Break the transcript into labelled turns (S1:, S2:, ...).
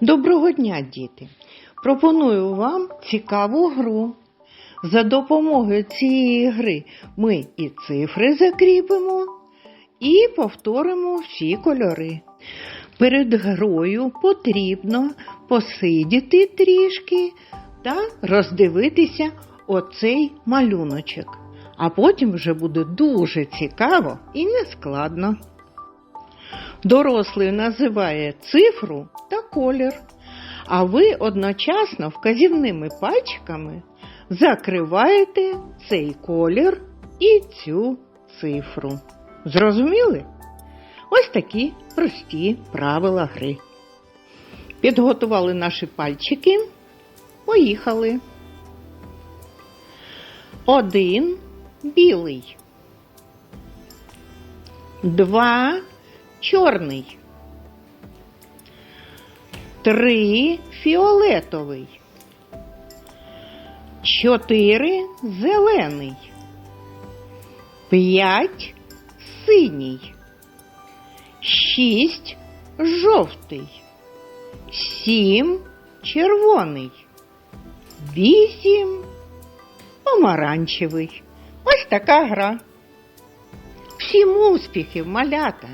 S1: Доброго дня, діти! Пропоную вам цікаву гру. За допомогою цієї гри ми і цифри закріпимо, і повторимо всі кольори. Перед грою потрібно посидіти трішки та роздивитися оцей малюночок. А потім вже буде дуже цікаво і нескладно. Дорослий називає цифру та колір, а ви одночасно вказівними пальчиками закриваєте цей колір і цю цифру. Зрозуміли? Ось такі прості правила гри. Підготували наші пальчики. Поїхали. Один білий. Два чорний. Три фіолетовий. Чотири зелений. П'ять синій. Шість жовтий. Сім червоний. Вісім помаранчевий. Ось така гра. Всім успіхів, малята!